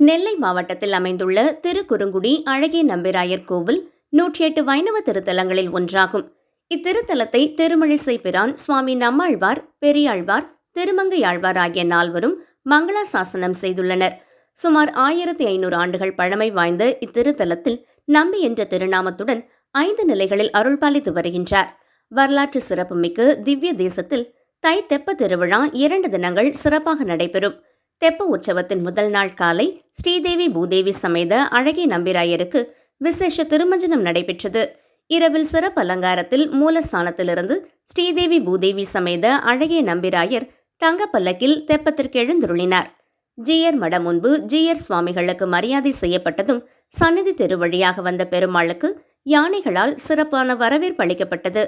நெல்லை மாவட்டத்தில் அமைந்துள்ள திருக்குறுங்குடி அழகிய நம்பிராயர் கோவில் நூற்றி எட்டு வைணவ திருத்தலங்களில் ஒன்றாகும். இத்திருத்தலத்தை திருமழிசை பிரான் சுவாமி நம்மாழ்வார் பெரியாழ்வார் திருமங்கையாழ்வார் ஆகிய நால்வரும் மங்களா சாசனம் செய்துள்ளனர். சுமார் ஆயிரத்தி ஐநூறு ஆண்டுகள் பழமை வாய்ந்த இத்திருத்தலத்தில் நம்பி என்ற திருநாமத்துடன் ஐந்து நிலைகளில் அருள்பாலித்து வருகின்றார். வரலாற்று சிறப்புமிக்க திவ்ய தேசத்தில் தை தெப்ப திருவிழா இரண்டு தினங்கள் சிறப்பாக நடைபெறும். தெப்ப உற்சவத்தின் முதல் நாள் காலை ஸ்ரீதேவி பூதேவி சமேத அழகிய நம்பிராயருக்கு விசேஷ திருமஞ்சனம் நடைபெற்றது. இரவில் சிறப்பு அலங்காரத்தில் மூலஸ்தானத்திலிருந்து ஸ்ரீதேவி பூதேவி சமேத அழகிய நம்பிராயர் தங்கப்பல்லக்கில் தெப்பத்திற்கு எழுந்துருளினார். ஜீயர் மடம் முன்பு ஜீயர் சுவாமிகளுக்கு மரியாதை செய்யப்பட்டதும் சந்நிதி திருவழியாக வந்த பெருமாளுக்கு யானைகளால் சிறப்பான வரவேற்பு அளிக்கப்பட்டது.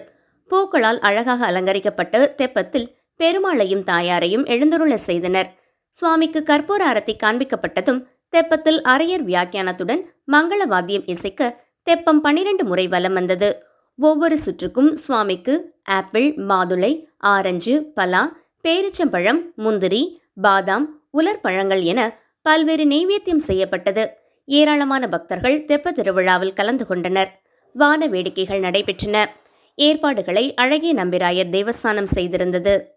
பூக்களால் அழகாக அலங்கரிக்கப்பட்ட தெப்பத்தில் பெருமாளையும் தாயாரையும் எழுந்துருள செய்தனர். சுவாமிக்கு கற்பூர அரத்தி காண்பிக்கப்பட்டதும் தெப்பத்தில் அரையர் வியாக்கியானத்துடன் மங்கள வாத்தியம் இசைக்க தெப்பம் பனிரெண்டு முறை வலம் வந்தது. ஒவ்வொரு சுற்றுக்கும் சுவாமிக்கு ஆப்பிள் மாதுளை ஆரஞ்சு பலா பேரிச்சம்பழம் முந்திரி பாதாம் உலர் பழங்கள் என பல்வேறு நெய்வேத்தியம் செய்யப்பட்டது. ஏராளமான பக்தர்கள் தெப்ப திருவிழாவில் கலந்து கொண்டனர். வான வேடிக்கைகள் நடைபெற்றன. ஏற்பாடுகளை அழகிய நம்பிராயர் தேவஸ்தானம் செய்திருந்தது.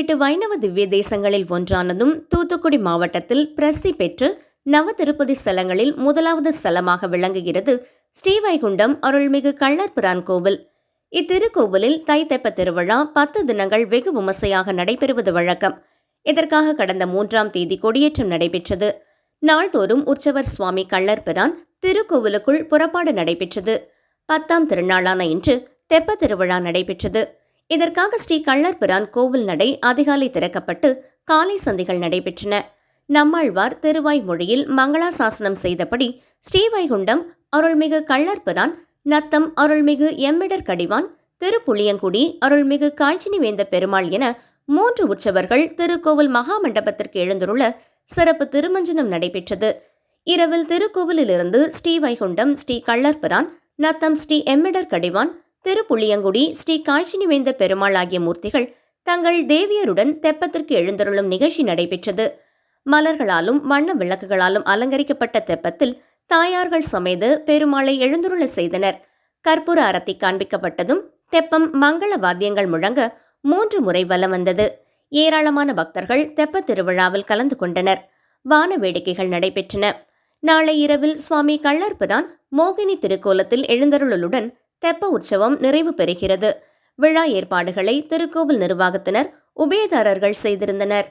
எட்டு வைணவ திவ்ய தேசங்களில் ஒன்றானதும் தூத்துக்குடி மாவட்டத்தில் பிரசித்தி பெற்று நவ திருப்பதி ஸ்தலங்களில் முதலாவது ஸ்தலமாக விளங்குகிறது ஸ்ரீவைகுண்டம் அருள்மிகு கள்ளர்பிரான் கோவில். இத்திருக்கோவிலில் தைத்தெப்ப திருவிழா பத்து தினங்கள் வெகு விமர்சையாக நடைபெறுவது வழக்கம். இதற்காக கடந்த மூன்றாம் தேதி கொடியேற்றம் நடைபெற்றது. நாள்தோறும் உற்சவர் சுவாமி கள்ளர்பிரான் திருக்கோவிலுக்குள் புறப்பாடு நடைபெற்றது. பத்தாம் திருநாளான இன்று தெப்ப திருவிழா நடைபெற்றது. இதற்காக ஸ்ரீ கள்ளர்பிரான் கோவில் நடை அதிகாலை திறக்கப்பட்டு காலை சந்திகள் நடைபெற்றன. நம்மாழ்வார் திருவாய் மொழியில் மங்களா சாசனம் செய்தபடி ஸ்ரீவைகுண்டம் அருள்மிகு கள்ளர்பிரான் நத்தம் அருள்மிகு எம்மிடர் கடிவான் திருப்புளியங்குடி அருள்மிகு காய்ச்சினி வேந்த பெருமாள் என மூன்று உற்சவர்கள் திருக்கோவில் மகா மண்டபத்திற்கு எழுந்துள்ள சிறப்பு திருமஞ்சனம் நடைபெற்றது. இரவில் திருக்கோவிலிலிருந்து ஸ்ரீவைகுண்டம் ஸ்ரீ கள்ளர்பிரான் நத்தம் ஸ்ரீ எம்மிடர் கடிவான் திருப்புளியங்குடி ஸ்ரீ காஞ்சினிவேந்த பெருமாள் ஆகிய மூர்த்திகள் தங்கள் தேவியருடன் தெப்பத்திற்கு எழுந்தருளும் நிகழ்ச்சி நடைபெற்றது. மலர்களாலும் வண்ண விளக்குகளாலும் அலங்கரிக்கப்பட்ட தெப்பத்தில் தாயார்கள் சமேத பெருமாளை எழுந்துருள செய்தனர். கற்பூர அரத்தி காண்பிக்கப்பட்டதும் தெப்பம் மங்கள வாத்தியங்கள் முழங்க மூன்று முறை வலம் வந்தது. ஏராளமான பக்தர்கள் தெப்பத் திருவிழாவில் கலந்து கொண்டனர். வான வேடிக்கைகள் நடைபெற்றன. நாளை இரவில் சுவாமி கள்ளர்பிரான் மோகினி திருக்கோலத்தில் எழுந்தருளுடன் தெப்ப உற்சவம் நிறைவு பெறுகிறது. விழா ஏற்பாடுகளை திருக்கோவில் நிர்வாகத்தினர் உபயதாரர்கள் செய்திருந்தனர்.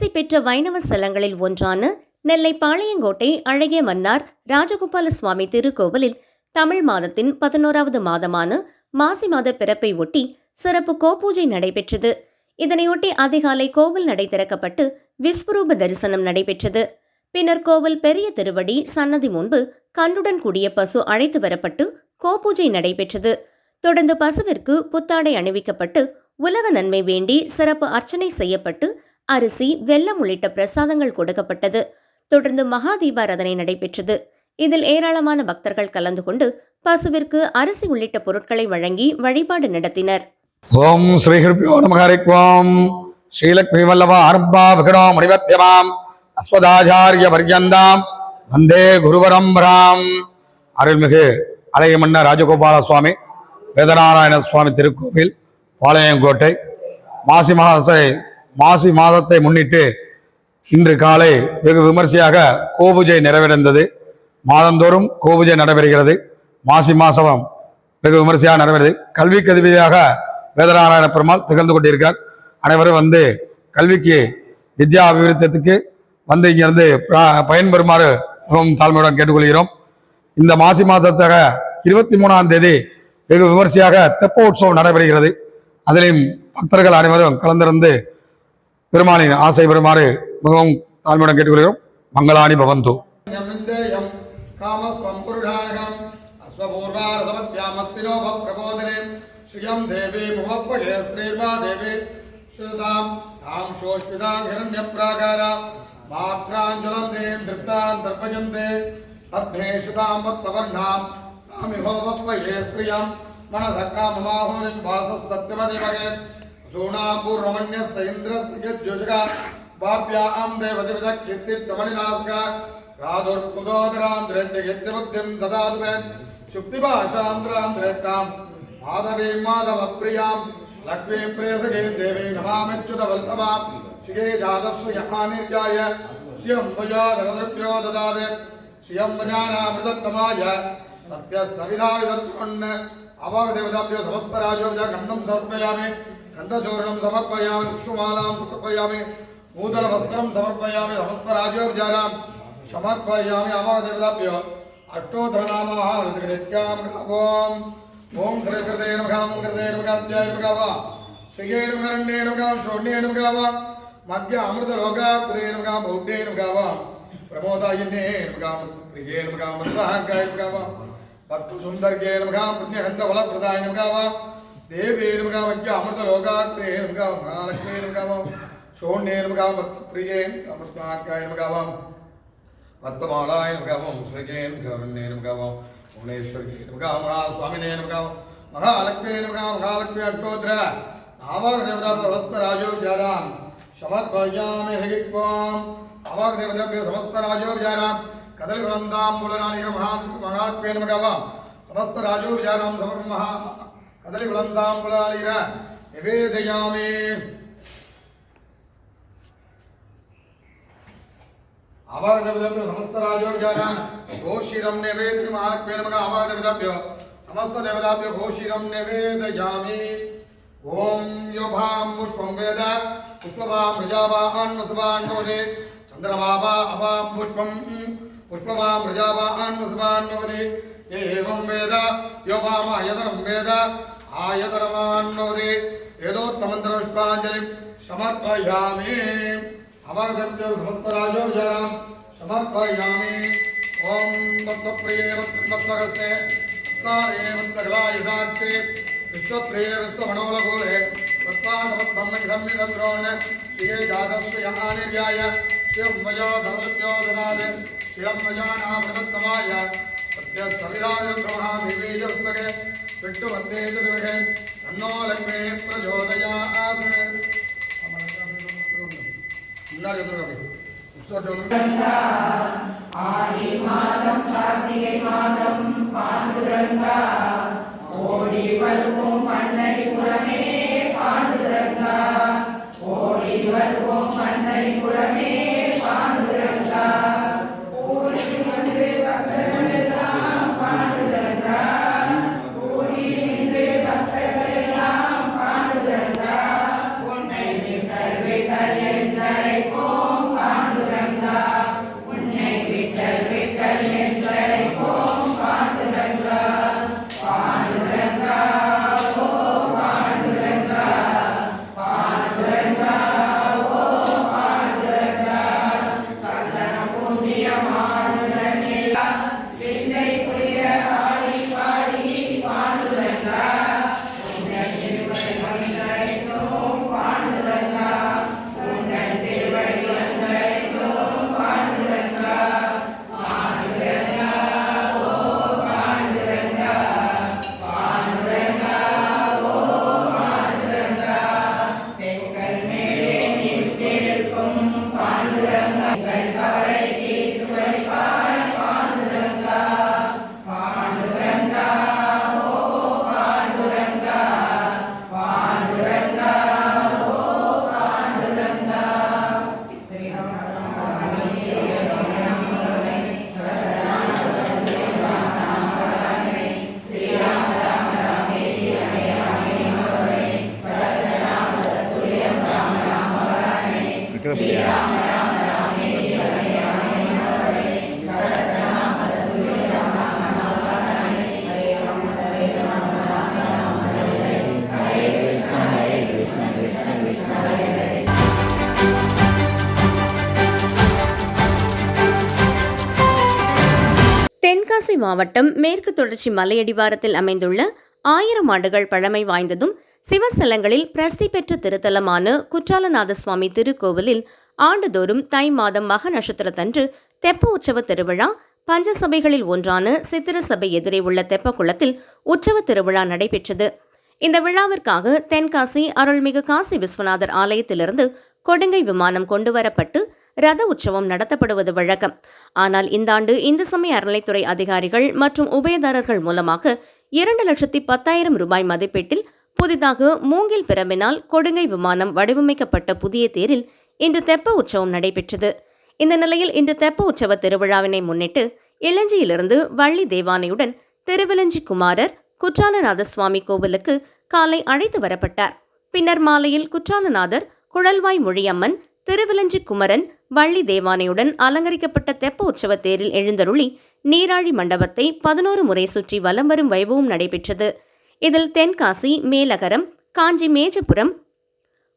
பிரசித்தி பெற்ற வைணவ ஸ்தலங்களில் ஒன்றான நெல்லை பாளையங்கோட்டை அழகிய மன்னார் ராஜகோபால சுவாமி திருக்கோவிலில் தமிழ் மாதத்தின் பதினோராவது மாதமான மாசி மாத பிறப்பை ஒட்டி சிறப்பு கோபூஜை நடைபெற்றது. இதனையொட்டி அதிகாலை கோவில் நடை திறக்கப்பட்டு விஸ்வரூப தரிசனம் நடைபெற்றது. பின்னர் கோவில் பெரிய திருவடி சன்னதி முன்பு கன்றுடன் கூடிய பசு அழைத்து வரப்பட்டு கோபூஜை நடைபெற்றது. தொடர்ந்து பசுவிற்கு புத்தாடை அணிவிக்கப்பட்டு உலக நன்மை வேண்டி சிறப்பு அர்ச்சனை செய்யப்பட்டு அரிசி வெல்லம் உள்ளிட்ட பிரசாதங்கள் கொடுக்கப்பட்டது. தொடர்ந்து மகா தீபாராதனை நடைபெற்றது. இதில் ஏராளமான பக்தர்கள் கலந்து கொண்டு பசுவிற்கு அரிசி உள்ளிட்ட பொருட்களை வழங்கி வழிபாடு நடத்தினர். ஓம் ஸ்ரீஹிருப்பியோ நம ஹரிக்வாம் ஸ்ரீலக்ஷ்மி வல்லப ஆரம்பா விகடோ மணிபத்யமாம். அஸ்வதாச்சாரிய பர்யந்தாம். வந்தே குருபரம்பராம் அருள்மிகு அலையமன்ன ராஜகோபால சுவாமி வேதநாராயண சுவாமி திருக்கோவில் பாளையங்கோட்டை மாசி மாசை மாசி மாதத்தை முன்னிட்டு இன்று காலை வெகு விமர்சையாக கோபூஜை நிறைவடைந்தது. மாதந்தோறும் கோபூஜை நடைபெறுகிறது. மாசி மாசம் வெகு விமர்சையாக நடைபெறுது. கல்வி கதிபதியாக வேதநாராயண பெருமாள் திகழ்ந்து கொண்டிருக்கார் அனைவரும் வந்து கல்விக்கு வித்யா அபிவிருத்தத்துக்கு வந்து இங்கிருந்து ப- பயன்பெறுமாறு மிகவும் தாழ்மையுடன் கேட்டுக்கொள்கிறோம். இந்த மாசி மாதத்தாக இருபத்தி மூணாம் தேதி வெகு விமர்சையாக தெப்ப உற்சவம் நடைபெறுகிறது. அதிலும் பக்தர்கள் அனைவரும் கலந்திருந்து பெருமானின் ஆசை பெறுமாறு மிகவும் தாழ்மையுடன் கேட்டுக்கொள்கிறோம் மங்களாணி பவந்து யமிந்தேயம் காமஸ்வம் புருஷானகம் அஸ்வபூர்வாரதமத்யாமஸ்தினோ பிரபோதனே ஸ்ரியம் தேவி முகப்பகே ஸ்ரீர்மா தேவி ஸ்ருதாம் தாம் சோஷ்மிதாம் ஹிரண்யப்ராகாரா மாத்ராஞ்சலம் தேம் திருப்தாம் தர்ப்பஜந்தே பத்மேஷுதாம் வக்தவர்ணாம் सोनापुरमण्य सहेन्द्र सिंह वाप्याम देवदेव कीर्ति चमणिनाशक राधुर्सुदोदरान्ध्रेण्डिगित्यबुद्धिं ददातुवेन् शुक्तिभाषान्ध्रान्ध्रेट्टां माधवीं माधवप्रियाँ लक्ष्मीं प्रेसगीं देवीं नमामिच्युतवल्लभां श्रिये जातश्रियहानिर्याय श्रियं भुजाधरदृभ्यो ददादे श्रियं भुजानामृतत्तमाय सत्यसविधायुधत्वन् अवागदेवताभ्यो समस्तराजोभ्यः गन्धं समर्पयामि కందచూర్ణం సమర్పయామి పుష్పమాలాం సమర్పయామి నూతన వస్త్రం సమర్పయామి సమస్త రాజోర్జానాం సమర్పయామి అమోదేవతాభ్య అష్టోధరనామాహ నిత్యాం ఓం ఓం శ్రీకృతే నమః ఓం కృతే నమః అధ్యాయ నమః వా శ్రీయే నమః కరణే నమః శోణ్యే నమః వా మధ్య అమృత లోకా కులే నమః భౌగ్యే నమః వా ప్రమోదాయనే నమః ప్రియే నమః మందహాంకాయ నమః వా భక్త సుందర్గే నమః పుణ్యహంద ఫలప్రదాయ నమః వా దేవేనుగా మధ్య అమృత లోకాత్మేనుగా మహాలక్ష్మేనుగావం షోణ్యేనుగాం మత్ప్రియేం కామత్మాకాయనుగావం మత్వమాలాయనుగావం శ్రీకేనుగావన్నేనుగావం భువనేశ్వరికేనుగా మహాస్వామినేనుగావం మహాలక్ష్మేనుగా మహాలక్ష్మి అష్టోద్ర నావాక దేవతా సమస్త రాజోపచారాం శమత్మయామి హగిత్వాం నావాక దేవతాభ్య సమస్త రాజోపచారాం కదలి వృందాం మూలనాని మహా మహాత్మేనుగావం సమస్త రాజోపచారాం సమర్మహ கதலி விளந்தாம்புலாயிர நிவேதையாமே அவாதவிதம் சமஸ்த ராஜோஜான கோஷிரம் நிவேதி மகாத்மே நமக அவாதவிதப்பியோ சமஸ்த தேவதாப்பியோ கோஷிரம் நிவேதயாமி ஓம் யோபாம் புஷ்பம் வேத புஷ்பவாம் பிரஜாவான் வசுவான் நோதே चंद्रभावा अवाम पुष्पम पुष्पवाम प्रजावान वसवान नवदे ఏం వేద యోగామ యదరం వేద ఆయతరమాన్నోది ఏదోత్తమంత్రపుష్పాంజలి సమర్పయామి అవాగంతో సమస్త రాజోజానం సమర్పయామి ఓం దత్తప్రియే వత్రిమత్సగస్తే యుధాక్షే విశ్వప్రియే విశ్వమనోలగోళే వత్వాదవద్బ్రహ్మగ్రహ్మిరంద్రోణ శ్రీయే జాతస్వయానిర్యాయ శివమజో ధనుర్యోధనాయ శివమజానాభృతమాయ யஸ்வரிராஜபிரமாதிவேயஸ்வகே விட்டு வந்தே திருவகே நன்னோலமே பிரஜோதயாது முன்னாடி ஆடி மாதம் கார்த்திகை மாதம் பாண்டுரங்கா. ஓடி வருவோம் பண்ணரி புறமே பாண்டுரங்கா. ஓடி வருவோம் பண்ணரி புறமே. மாவட்டம் மேற்கு தொடர்ச்சி மலையடிவாரத்தில் அமைந்துள்ள ஆயிரம் ஆண்டுகள் பழமை வாய்ந்ததும் சிவஸ்தலங்களில் பிரசித்தி பெற்ற திருத்தலமான குற்றாலநாத சுவாமி திருக்கோவிலில் ஆண்டுதோறும் தை மாதம் மக நட்சத்திரத்தன்று தெப்ப உற்சவ திருவிழா பஞ்சசபைகளில் ஒன்றான சித்திர சபை எதிரே உள்ள தெப்பக்குளத்தில் உற்சவ திருவிழா நடைபெற்றது. இந்த விழாவிற்காக தென்காசி அருள்மிகு காசி விஸ்வநாதர் ஆலயத்திலிருந்து கொடுங்கை விமானம் கொண்டுவரப்பட்டு ரத உற்சவம் நடத்தப்படுவது வழக்கம். ஆனால் இந்த ஆண்டு இந்து சமய அறநிலைத்துறை அதிகாரிகள் மற்றும் உபயதாரர்கள் மூலமாக இரண்டு லட்சத்தி பத்தாயிரம் ரூபாய் மதிப்பீட்டில் புதிதாக மூங்கில் பிரம்பினால் கொடுங்கை விமானம் வடிவமைக்கப்பட்ட புதிய தேரில் இன்று தெப்ப உற்சவம் நடைபெற்றது. இந்த நிலையில் இன்று தெப்ப உற்சவ திருவிழாவினை முன்னிட்டு இளஞ்சியிலிருந்து வள்ளி தேவானையுடன் திருவிலஞ்சி குமாரர் குற்றாலநாத சுவாமி கோவிலுக்கு காலை அழைத்து வரப்பட்டார். பின்னர் மாலையில் குற்றாலநாதர் குழல்வாய் மொழியம்மன் திருவிலஞ்சி குமரன் வள்ளி தேவானையுடன் அலங்கரிக்கப்பட்ட தெப்ப உற்சவ தேரில் எழுந்தருளி நீராழி மண்டபத்தை பதினோரு முறை சுற்றி வலம் வரும் வைபவம் நடைபெற்றது. இதில் தென்காசி மேலகரம் காஞ்சி மேஜபுரம்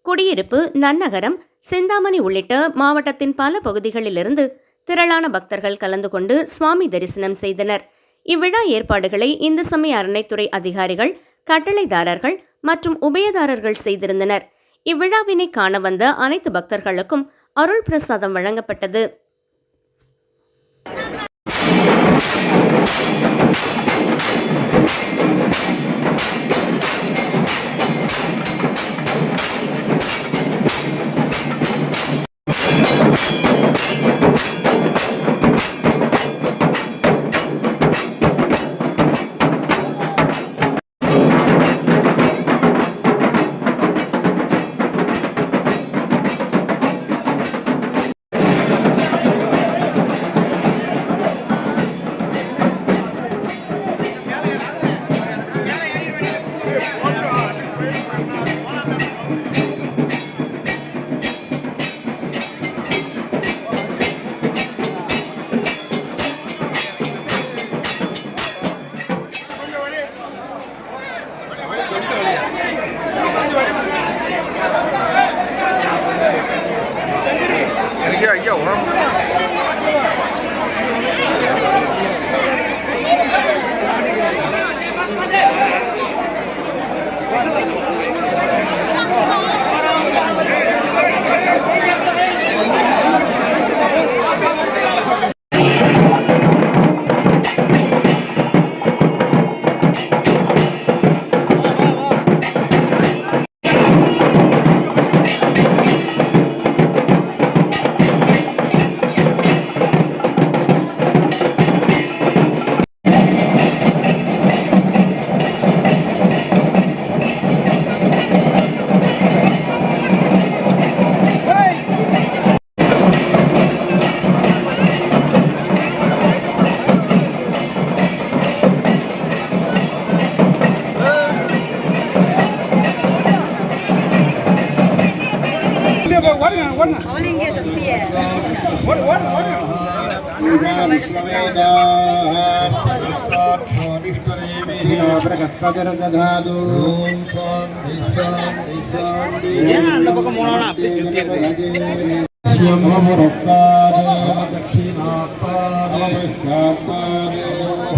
குடியிருப்பு நன்னகரம் சிந்தாமணி உள்ளிட்ட மாவட்டத்தின் பல பகுதிகளிலிருந்து திரளான பக்தர்கள் கலந்து கொண்டு சுவாமி தரிசனம் செய்தனர். இவ்விழா ஏற்பாடுகளை இந்து சமய அறநிலைத்துறை அதிகாரிகள் கட்டளைதாரர்கள் மற்றும் உபயதாரர்கள் செய்திருந்தனர். இவ்விழாவினை காண வந்த அனைத்து பக்தர்களுக்கும் அருள் பிரசாதம் வழங்கப்பட்டது.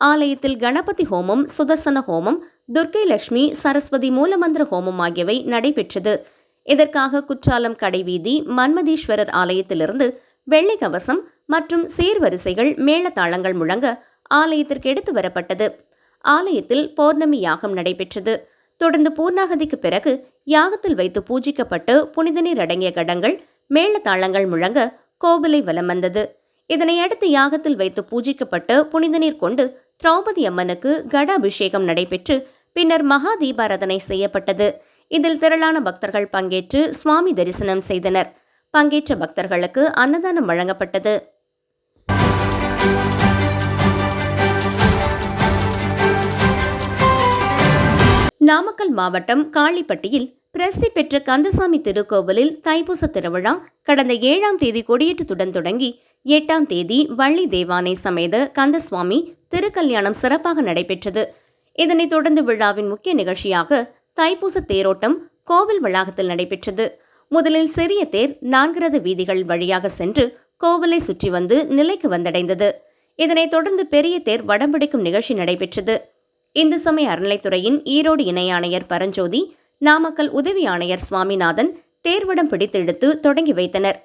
ஆலயத்தில் கணபதி ஹோமம் சுதர்சன ஹோமம் துர்க்கை லட்சுமி சரஸ்வதி மூலமந்திர ஹோமம் ஆகியவை நடைபெற்றது. இதற்காக குற்றாலம் கடைவீதி மன்மதீஸ்வரர் ஆலயத்திலிருந்து வெள்ளி கவசம் மற்றும் சீர்வரிசைகள் மேளதாளங்கள் முழங்க ஆலயத்திற்கு எடுத்து வரப்பட்டது. ஆலயத்தில் பௌர்ணமி யாகம் நடைபெற்றது. தொடர்ந்து பூர்ணாகதிக்கு பிறகு யாகத்தில் வைத்து பூஜிக்கப்பட்டு புனித நீர் அடங்கிய கடங்கள் மேளதாளங்கள் முழங்க கோவிலை வலம் வந்தது. இதனையடுத்து யாகத்தில் வைத்து பூஜிக்கப்பட்டு புனித நீர் கொண்டு திரௌபதி அம்மனுக்கு கட அபிஷேகம் நடைபெற்று பின்னர் மகா தீபாராதனை செய்யப்பட்டது. இதில் திரளான பக்தர்கள் பங்கேற்று சுவாமி தரிசனம் செய்தனர். பங்கேற்ற பக்தர்களுக்கு அன்னதானம் வழங்கப்பட்டது. நாமக்கல் மாவட்டம் காளிப்பட்டியில் பிரசித்தி பெற்ற கந்தசாமி திருக்கோவிலில் தைப்பூச திருவிழா கடந்த ஏழாம் தேதி கொடியேற்றத்துடன் தொடங்கி எட்டாம் தேதி வள்ளி தேவானை சமேத கந்தசுவாமி திருக்கல்யாணம் சிறப்பாக நடைபெற்றது. இதனைத் தொடர்ந்து விழாவின் முக்கிய நிகழ்ச்சியாக தைப்பூச தேரோட்டம் கோவில் வளாகத்தில் நடைபெற்றது. முதலில் சிறிய தேர் நான்கிரத வீதிகள் வழியாக சென்று கோவிலை சுற்றி வந்து நிலைக்கு வந்தடைந்தது. இதனைத் தொடர்ந்து பெரிய தேர் வடம்பிடிக்கும் நிகழ்ச்சி நடைபெற்றது. இந்து சமய அறநிலைத்துறையின் ஈரோடு இணை ஆணையர் பரஞ்சோதி நாமக்கல் உதவி ஆணையர் சுவாமிநாதன் தேர்வடம் பிடித்தெடுத்து தொடங்கி வைத்தனர்.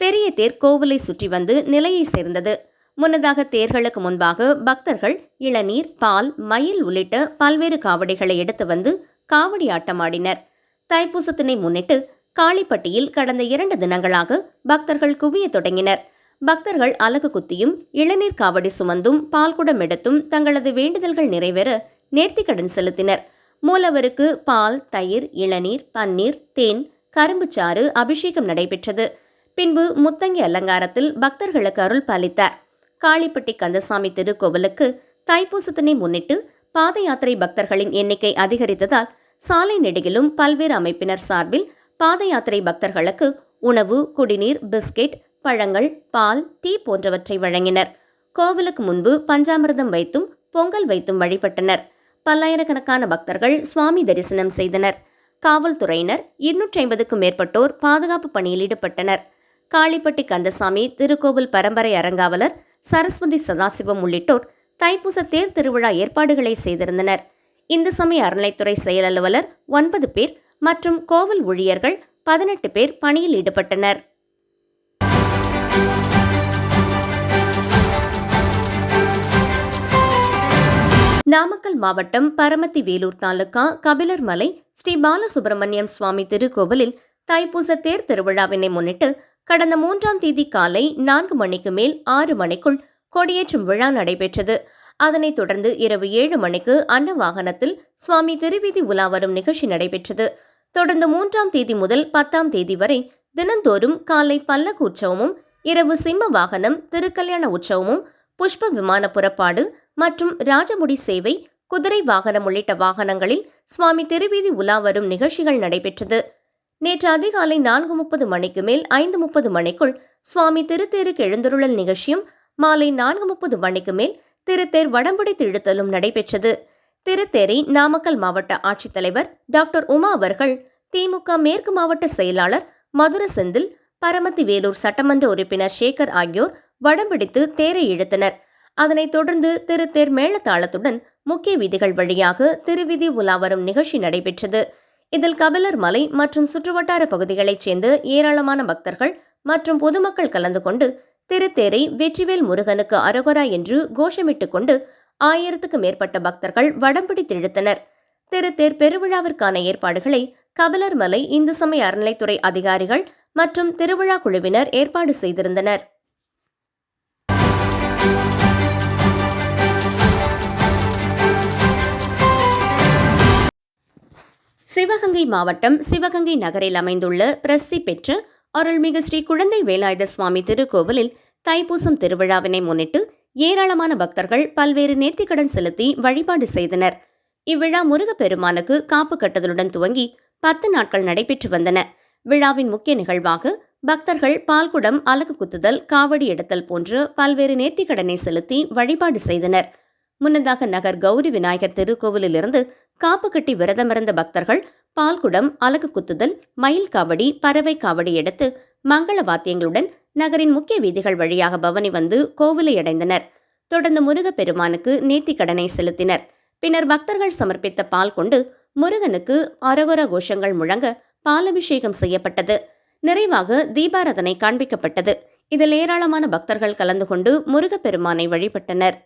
பெரிய தேர் கோவிலை சுற்றி வந்து நிலையை சேர்ந்தது. முன்னதாக தேர்களுக்கு முன்பாக பக்தர்கள் இளநீர் பால் மயில் உள்ளிட்ட பல்வேறு காவடிகளை எடுத்து வந்து காவடி ஆட்டமாடினர் தைப்பூசத்தினை முன்னிட்டு காளிப்பட்டியில் கடந்த இரண்டு தினங்களாக பக்தர்கள் குவிய தொடங்கினர். பக்தர்கள் அலகு குத்தியும் இளநீர் காவடி சுமந்தும் பால்குடம் எடுத்தும் தங்களது வேண்டுதல்கள் நிறைவேற நேர்த்திக்கடன் செலுத்தினர். மூலவருக்கு பால் தயிர் இளநீர் பன்னீர் தேன் கரும்புச்சாறு அபிஷேகம் நடைபெற்றது. பின்பு முத்தங்கி அலங்காரத்தில் பக்தர்களுக்கு அருள் பாலித்தார் காளிப்பட்டி கந்தசாமி திருக்கோவிலுக்கு தைப்பூசத்தினை முன்னிட்டு பாத யாத்திரை பக்தர்களின் எண்ணிக்கை அதிகரித்ததால் சாலை நெடுகிலும் பல்வேறு அமைப்பினர் சார்பில் பாத யாத்திரை பக்தர்களுக்கு உணவு குடிநீர் பிஸ்கெட் பழங்கள் பால் டீ போன்றவற்றை வழங்கினர். கோவிலுக்கு முன்பு பஞ்சாமிர்தம் வைத்தும் பொங்கல் வைத்தும் வழிபட்டனர். பல்லாயிரக்கணக்கான பக்தர்கள் சுவாமி தரிசனம் செய்தனர். காவல்துறையினர் இருநூற்றி ஐம்பதுக்கும் மேற்பட்டோர் பாதுகாப்பு பணியில் ஈடுபட்டனர். காளிப்பட்டி கந்தசாமி திருக்கோவில் பரம்பரை அரங்காவலர் சரஸ்வதி சதாசிவம் உள்ளிட்டோர் தைப்பூச தேர் திருவிழா ஏற்பாடுகளை செய்திருந்தனர். இந்து சமய அறநிலைத்துறை செயல் அலுவலர் ஒன்பது பேர் மற்றும் கோவில் ஊழியர்கள் பதினெட்டு பேர் பணியில் ஈடுபட்டனர். நாமக்கல் மாவட்டம் பரமத்தி வேலூர் தாலுகா கபிலர் மலை ஸ்ரீ பாலசுப்பிரமணியம் சுவாமி திருக்கோவிலில் தைப்பூச தேர் திருவிழாவினை முன்னிட்டு கடந்த மூன்றாம் தேதி காலை நான்கு மணிக்கு மேல் ஆறு மணிக்குள் கொடியேற்றும் விழா நடைபெற்றது. அதனைத் தொடர்ந்து இரவு ஏழு மணிக்கு அன்ன வாகனத்தில் சுவாமி திருவீதி உலா வரும் நிகழ்ச்சி நடைபெற்றது. தொடர்ந்து மூன்றாம் தேதி முதல் பத்தாம் தேதி வரை தினந்தோறும் காலை பல்லக்கு உற்சவமும் இரவு சிம்ம வாகனம் திருக்கல்யாண உற்சவமும் புஷ்ப விமான புறப்பாடு மற்றும் ராஜமுடி சேவை குதிரை வாகனம் உள்ளிட்ட வாகனங்களில் சுவாமி திருவீதி உலா வரும் நிகழ்ச்சிகள் நடைபெற்றது. நேற்று அதிகாலை நான்கு முப்பது மணிக்கு மேல் ஐந்து முப்பது மணிக்குள் சுவாமி திருத்தேருக்கு எழுந்தருளல் நிகழ்ச்சியும் மாலை நான்கு முப்பது மணிக்கு மேல் திருத்தேர் வடம்புடி திழுத்தலும் நடைபெற்றது. திருத்தேரை நாமக்கல் மாவட்ட ஆட்சித்தலைவர் டாக்டர் உமா அவர்கள் திமுக மேற்கு மாவட்ட செயலாளர் மதுர செந்தில் பரமத்தி வேலூர் சட்டமன்ற உறுப்பினர் சேகர் ஆகியோர் வடம்பிடித்து தேரை இழுத்தனர். அதனைத் தொடர்ந்து திருத்தேர் மேளதாளத்துடன் முக்கிய வீதிகள் வழியாக திருவிதி உலா வரும் நிகழ்ச்சி நடைபெற்றது. இதில் கபிலர் மலை மற்றும் சுற்றுவட்டார பகுதிகளைச் சேர்ந்த ஏராளமான பக்தர்கள் மற்றும் பொதுமக்கள் கலந்து கொண்டு திருத்தேரை வெற்றிவேல் முருகனுக்கு அரோகரா என்று கோஷமிட்டுக் கொண்டு ஆயிரத்துக்கு மேற்பட்ட பக்தர்கள் வடம் பிடித்திழுத்தனர் திருத்தேர் பெருவிழாவிற்கான ஏற்பாடுகளை கபிலர் மலை இந்து சமய அறநிலைத்துறை அதிகாரிகள் மற்றும் திருவிழா குழுவினர் ஏற்பாடு செய்திருந்தனர். சிவகங்கை மாவட்டம் சிவகங்கை நகரில் அமைந்துள்ள பிரசித்தி பெற்ற அருள்மிகு ஸ்ரீ குழந்தை வேலாயுத சுவாமி திருக்கோவிலில் தைப்பூசம் திருவிழாவினை முன்னிட்டு ஏராளமான பக்தர்கள் பல்வேறு நேர்த்திக்கடன் செலுத்தி வழிபாடு செய்தனர். இவ்விழா முருகப்பெருமானுக்கு காப்பு கட்டுதலுடன் துவங்கி பத்து நாட்கள் நடைபெற்று வந்தன. விழாவின் முக்கிய நிகழ்வாக பக்தர்கள் பால்குடம் அலகு குத்துதல் காவடி எடுத்தல் போன்று பல்வேறு நேர்த்திக்கடனை செலுத்தி வழிபாடு செய்தனர். முன்னதாக நகர் கௌரி விநாயகர் திருக்கோவிலிலிருந்து காப்பு கட்டி விரதமிருந்த பக்தர்கள் பால்குடம் அலகு குத்துதல் மயில் காவடி பறவை காவடி எடுத்து மங்கள வாத்தியங்களுடன் நகரின் முக்கிய வீதிகள் வழியாக பவனி வந்து கோவிலை அடைந்தனர். தொடர்ந்து முருகப்பெருமானுக்கு நேர்த்திக்கடனை செலுத்தினர். பின்னர் பக்தர்கள் சமர்ப்பித்த பால் கொண்டு முருகனுக்கு அரகுர கோஷங்கள் முழங்க பாலபிஷேகம் செய்யப்பட்டது. நிறைவாக தீபாராதனை காண்பிக்கப்பட்டது. இதில் ஏராளமான பக்தர்கள் கலந்து கொண்டு முருகப்பெருமானை வழிபட்டனர்.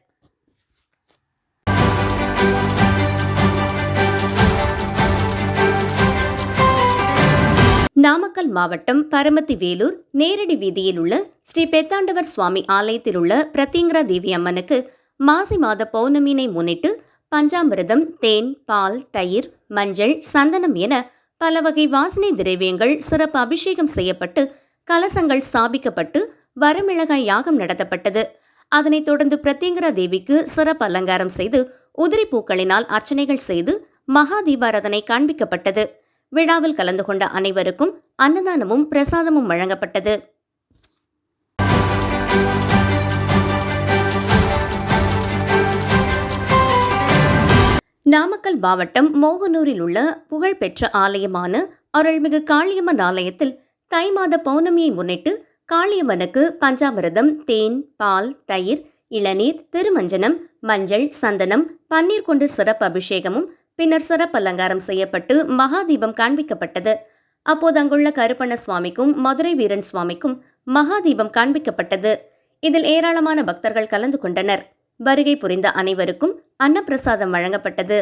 நாமக்கல் மாவட்டம் பரமத்தி வேலூர் நேரடி வீதியில் உள்ள ஸ்ரீ பெத்தாண்டவர் சுவாமி ஆலயத்தில் உள்ள பிரத்யங்கரா தேவி அம்மனுக்கு மாசி மாத பௌர்ணமியினை முன்னிட்டு பஞ்சாமிரதம் தேன் பால் தயிர் மஞ்சள் சந்தனம் என பல வகை வாசனை திரவியங்கள் சிறப்பு அபிஷேகம் செய்யப்பட்டு கலசங்கள் ஸ்தாபிக்கப்பட்டு வரமிளகாய் யாகம் நடத்தப்பட்டது. அதனைத் தொடர்ந்து பிரத்யங்கரா தேவிக்கு சிறப்பு அலங்காரம் செய்து உதிரி பூக்களினால் அர்ச்சனைகள் செய்து மகா தீபாராதனை காண்பிக்கப்பட்டது. விழாவில் கலந்து கொண்ட அனைவருக்கும் அன்னதானமும் பிரசாதமும் வழங்கப்பட்டது. நாமக்கல் மாவட்டம் மோகனூரில் உள்ள புகழ்பெற்ற ஆலயமான அருள்மிகு காளியம்மன் ஆலயத்தில் தை மாத பௌர்ணமியை முன்னிட்டு காளியம்மனுக்கு பஞ்சாமிரதம் தேன் பால் தயிர் இளநீர் திருமஞ்சனம் மஞ்சள் சந்தனம் பன்னீர் கொண்டு சிறப்பு அபிஷேகமும் பின்னர் சிறப்பு அலங்காரம் செய்யப்பட்டு மகாதீபம் காண்பிக்கப்பட்டது. அப்போது அங்குள்ள கருப்பண்ண சுவாமிக்கும் மதுரை வீரன் சுவாமிக்கும் மகாதீபம் காண்பிக்கப்பட்டது. இதில் ஏராளமான பக்தர்கள் கலந்து கொண்டனர். வருகை புரிந்த அனைவருக்கும் அன்னப்பிரசாதம் வழங்கப்பட்டது.